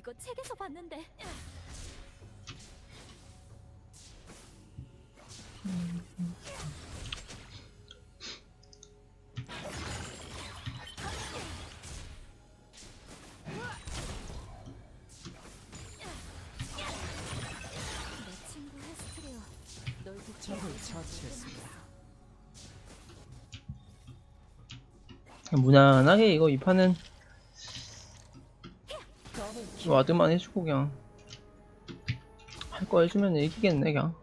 이거 책에서 봤는데. 내 친구 헤스트레어. 널 적을 처치했습니다. 무난하게 이거 이 판은 와드만 해주고 그냥 할 거 해주면 이기겠네 그냥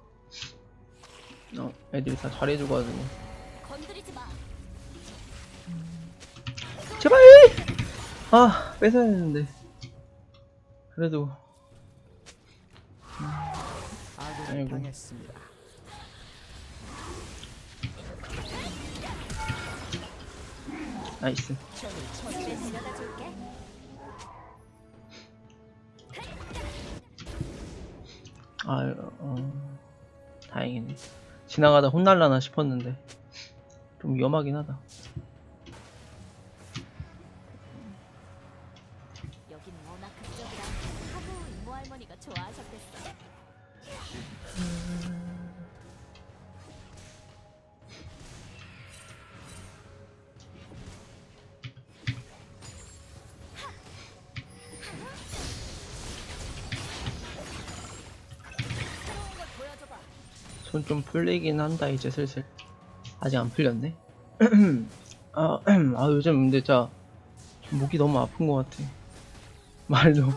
어, 애들이 다 잘해줘가지고 건드리지 마. 제발! 아 뺏어야 되는데 그래도 아군이 아이고. 나이스 아 어, 다행이네. 지나가다 혼날라나 싶었는데. 좀 위험하긴 하다. 여긴 워낙 극적이라 하부 이모 할머니가 좋아하셨겠어. 손 좀 풀리긴 한다 이제 슬슬. 아직 안 풀렸네. 아, 아 요즘 근데 좀 목이 너무 아픈 것 같아. 말도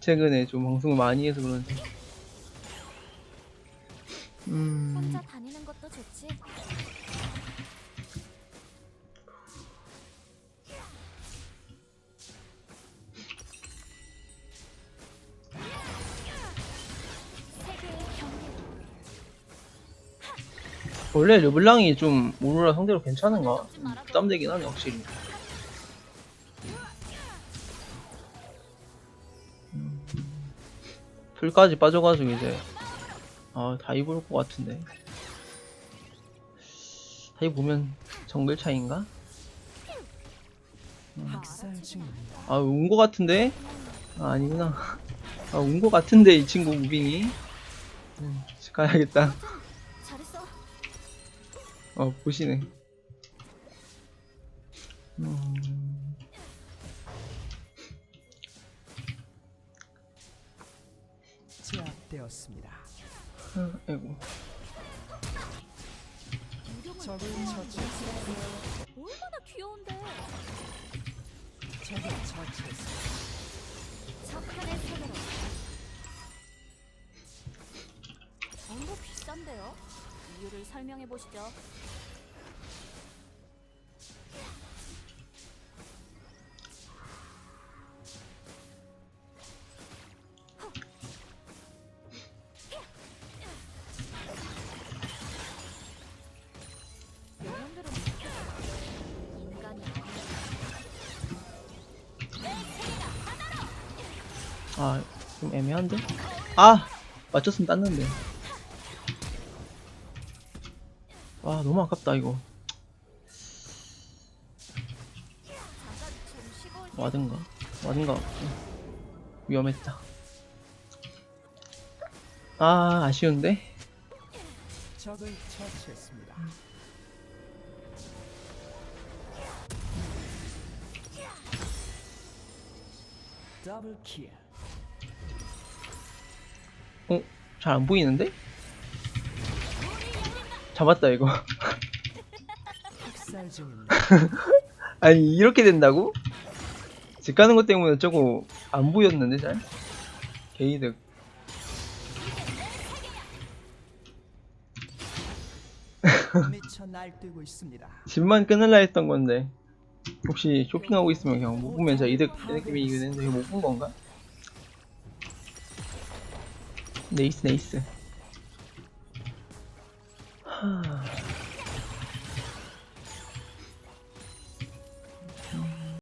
최근에 좀 방송을 많이 해서 그런지. 음 혼자 다니는 것도 좋지. 원래 르블랑이 좀 오로라 상대로 괜찮은가 음, 부담되긴 하네 확실히 음, 풀까지 빠져가지고 이제 아 다이브 올것 같은데 다이브 보면 정글 차이인가? 학살 중입니다. 아, 운거 같은데? 아, 아니구나. 아, 운거 같은데, 이 친구 무빙이. 음, 집 가야겠다. 어, 보시네. 음, 제압되었습니다. 아, 아이고. 보호하는 처치했습니다. 얼마나 귀여운데. 적을 처치했습니 이유를 설명해 보시죠. 아, 좀 애매한데? 아! 맞췄으면 땄는데. 와, 너무 아깝다, 이거. 와든가? 와든가? 음, 위험했다. 아, 아쉬운데? 적을 처치했습니다. 더블 킬. 어? 잘 안 보이는데? 잡았다, 이거. 아니, 이렇게 된다고? 집 가는 것 때문에 저거 안 보였는데, 잘? 있습니다. 집만 끊을라 했던 건데. 혹시 쇼핑하고 있으면 그냥 못 보면 진짜 이득, 이득이긴 했는데 이거 못본 건가? 네이스, 네이스.